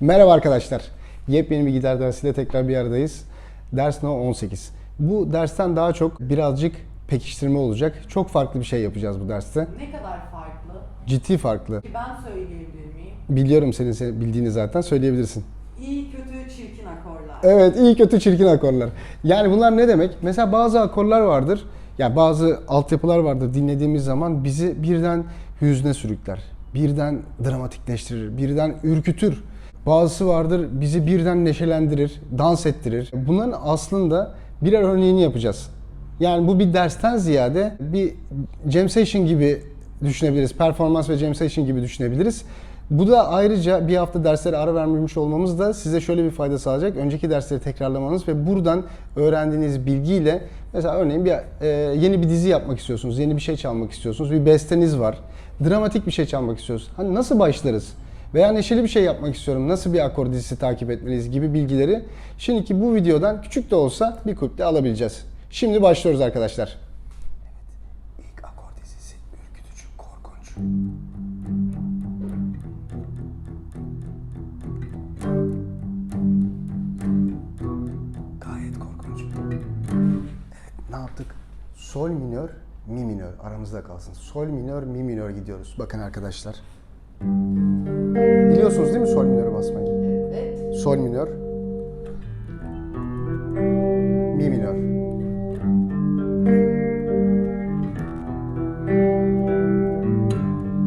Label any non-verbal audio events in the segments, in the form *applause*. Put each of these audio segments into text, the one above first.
Merhaba arkadaşlar. Yepyeni bir gitar dersiyle tekrar bir aradayız. Ders no 18. Bu dersten daha çok birazcık pekiştirme olacak. Çok farklı bir şey yapacağız bu derste. Ne kadar farklı? Ciddi farklı. Ki ben söyleyebilir miyim? Biliyorum senin, bildiğini zaten söyleyebilirsin. İyi, kötü, çirkin akorlar. Evet iyi kötü çirkin akorlar. Yani bunlar ne demek? Mesela bazı akorlar vardır. Ya bazı altyapılar vardır dinlediğimiz zaman bizi birden hüzne sürükler. Birden dramatikleştirir. Birden ürkütür. Bazısı vardır bizi birden neşelendirir, dans ettirir. Bunların aslında birer örneğini yapacağız. Yani bu bir dersten ziyade bir jam session gibi düşünebiliriz. Performans ve jam session gibi düşünebiliriz. Bu da ayrıca bir hafta derslere ara vermemiş olmamız da size şöyle bir fayda sağlayacak. Önceki dersleri tekrarlamanız ve buradan öğrendiğiniz bilgiyle mesela örneğin bir e, yeni bir dizi yapmak istiyorsunuz, yeni bir şey çalmak istiyorsunuz, bir besteniz var, dramatik bir şey çalmak istiyorsunuz. Hani nasıl başlarız? Veya neşeli bir şey yapmak istiyorum. Nasıl bir akor dizisi takip etmeliyiz gibi bilgileri şimdiki bu videodan küçük de olsa bir kulüpte alabileceğiz. Şimdi başlıyoruz arkadaşlar. Evet, ilk akor dizisi ürkütücü, korkunç. Gayet korkunç. Evet, ne yaptık? Sol minör, mi minör aramızda kalsın. Sol minör, mi minör gidiyoruz. Bakın arkadaşlar. Biliyorsunuz değil mi sol minörü basmayı? Evet. Sol minör. Mi minör.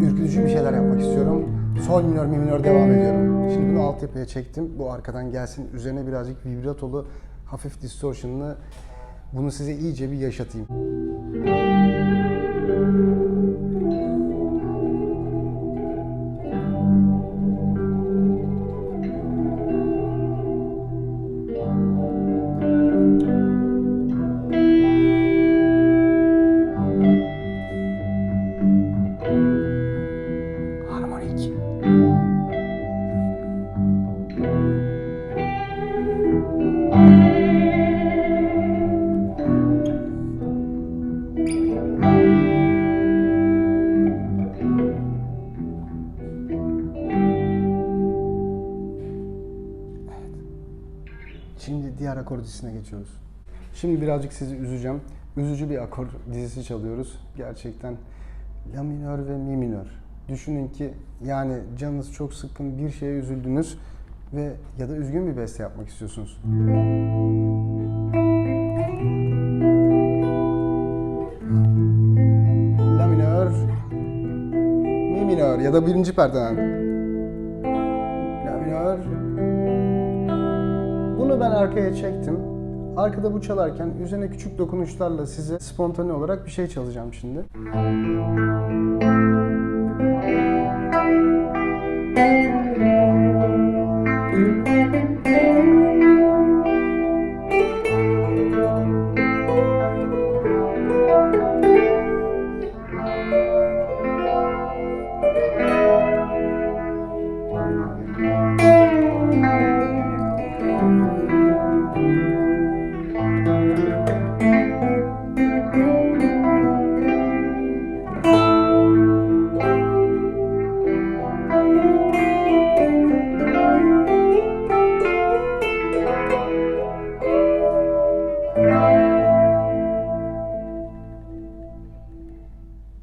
Ürkütücü bir şeyler yapmak istiyorum. Sol minör, mi minör devam ediyorum. Şimdi bunu altyapıya çektim. Bu arkadan gelsin. Üzerine birazcık vibratolu, hafif distortion'lı bunu size iyice bir yaşatayım. Şimdi diğer akor dizisine geçiyoruz. Şimdi birazcık sizi üzeceğim. Üzücü bir akor dizisi çalıyoruz. Gerçekten la minör ve mi minör. Düşünün ki yani canınız çok sıkkın bir şeye üzüldünüz ve ya da üzgün bir beste yapmak istiyorsunuz. La minör, mi minör ya da birinci perdeden. Ben arkaya çektim. Arkada bu çalarken üzerine küçük dokunuşlarla size spontane olarak bir şey çalacağım şimdi.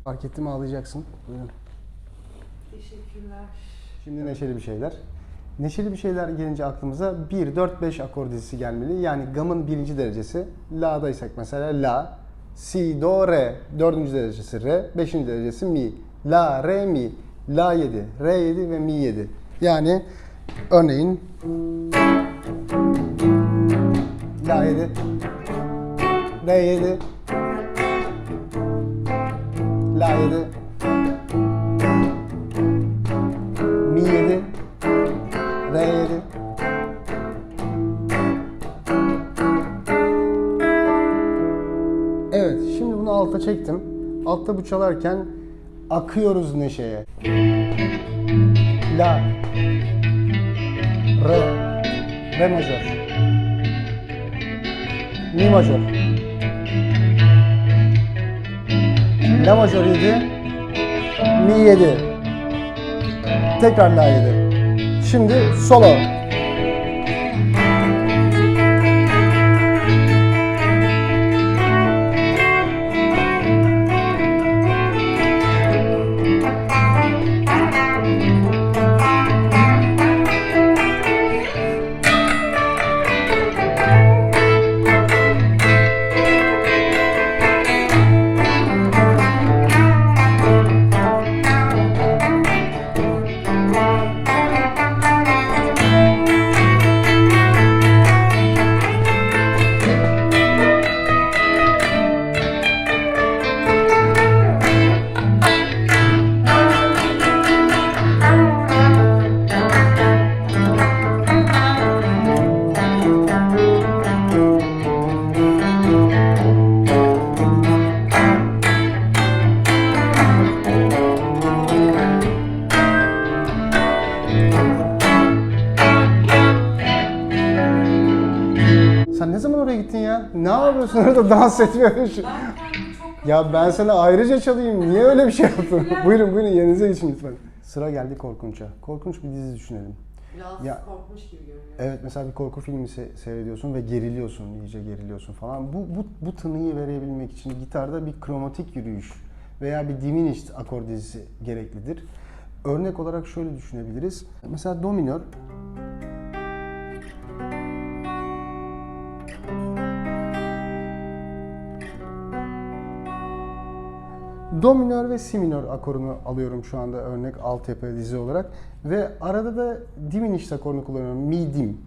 Fark ettim ağlayacaksın. Buyurun. Teşekkürler. Şimdi neşeli bir şeyler. Neşeli bir şeyler gelince aklımıza 1, 4, 5 akor dizisi gelmeli. Yani gamın birinci derecesi. La'daysak mesela La, Si, Do, Re. Dördüncü derecesi Re. Beşinci derecesi Mi. La, Re, Mi. La 7, Re 7 ve Mi 7. Yani örneğin La 7, Re 7, La 7, Mi 7, Re 7. Evet, şimdi bunu alta çektim. Altta bu çalarken akıyoruz neşeye. La, Re, Re majör, Mi majör, La majör 7, Mi 7, tekrar La 7. Şimdi solo. Ne zaman oraya gittin ya? Ne yapıyorsun orada dans kendimi çok Ya ben sana ayrıca çalayım. Niye öyle bir şey yaptın? buyurun buyurun yerinize geçin lütfen. Sıra geldi Korkunç'a. Korkunç bir dizi düşünelim. biraz Ya- korkmuş gibi görünüyor. Evet mesela bir korku filmi se- seyrediyorsun ve geriliyorsun, iyice geriliyorsun falan. Bu, bu, bu tınıyı verebilmek için gitarda bir kromatik yürüyüş veya bir diminished akor dizisi gereklidir. Örnek olarak şöyle düşünebiliriz. Mesela do Do minör ve si minör akorunu alıyorum şu anda örnek altyapı dizi olarak ve arada da diminished akorunu kullanıyorum. Mi dim.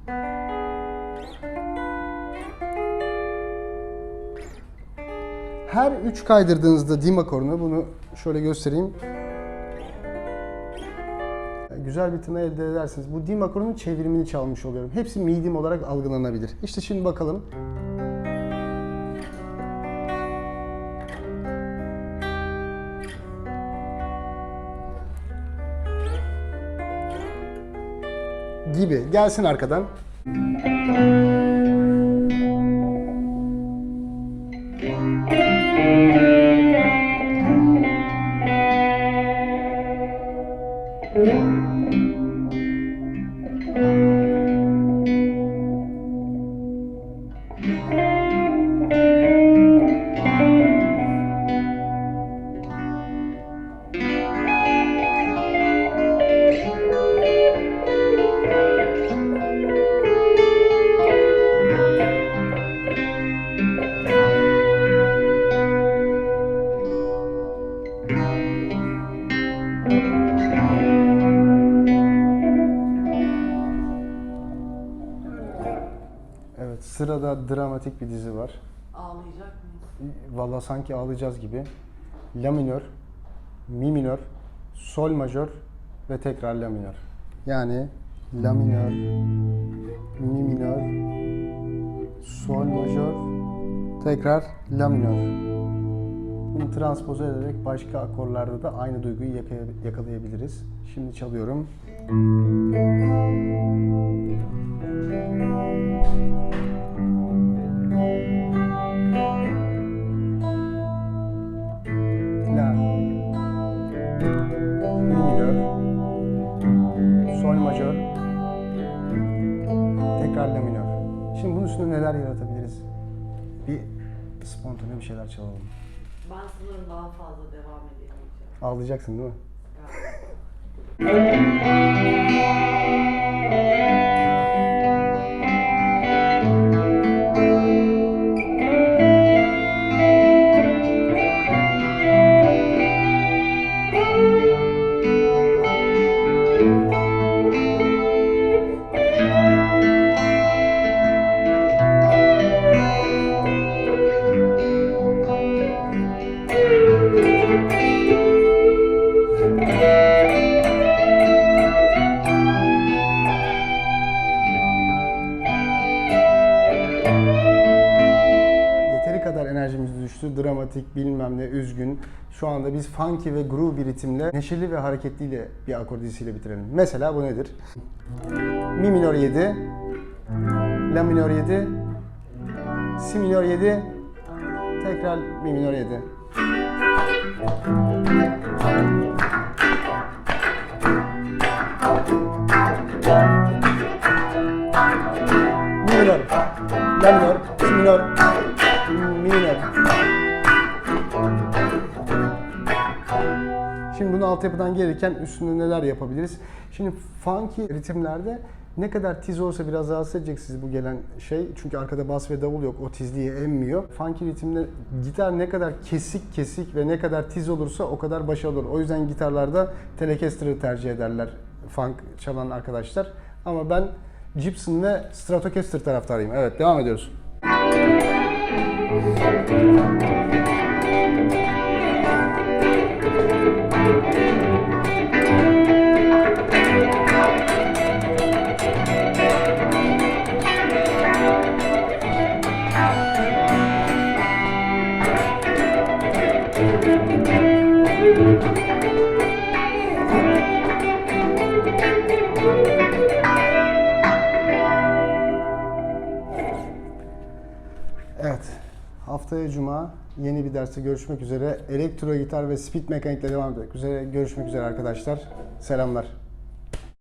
Her üç kaydırdığınızda dim akorunu bunu şöyle göstereyim. Güzel bir tına elde edersiniz. Bu dim akorunun çevirimini çalmış oluyorum. Hepsi mi dim olarak algılanabilir. İşte şimdi bakalım. Gibi. Gelsin arkadan. Dramatik bir dizi var. Ağlayacak mıyız? Valla sanki ağlayacağız gibi. La minör, mi minör, sol majör ve tekrar la minör. Yani la minör, mi minör, sol majör, tekrar la minör. Bunu transpoze ederek başka akorlarda da aynı duyguyu yaka- yakalayabiliriz. Şimdi çalıyorum. La minör. Şimdi bunun üstünde neler yaratabiliriz? Bir spontane bir şeyler çalalım. Ben sanırım daha fazla devam edemeyeceğim. Ağlayacaksın değil mi? Galiba. *laughs* Dramatik, bilmem ne, üzgün. Şu anda biz funky ve groove bir ritimle, neşeli ve hareketliyle bir akor dizisiyle bitirelim. Mesela bu nedir? Mi minör 7, La minör 7, Si minör 7, tekrar Mi minör 7. Mi minör. La minör. Si minör. Altyapıdan gelirken üstünde neler yapabiliriz? Şimdi funky ritimlerde ne kadar tiz olsa biraz rahatsız edecek sizi bu gelen şey. Çünkü arkada bas ve davul yok. O tizliği emmiyor. Funky ritimde gitar ne kadar kesik kesik ve ne kadar tiz olursa o kadar başarılı olur. O yüzden gitarlarda Telecaster'ı tercih ederler funk çalan arkadaşlar. Ama ben Gibson ve Stratocaster taraftarıyım. Evet devam ediyoruz. Haftaya Cuma yeni bir derste görüşmek üzere. Elektro gitar ve speed mekanikle devam etmek üzere. Görüşmek üzere arkadaşlar. Selamlar.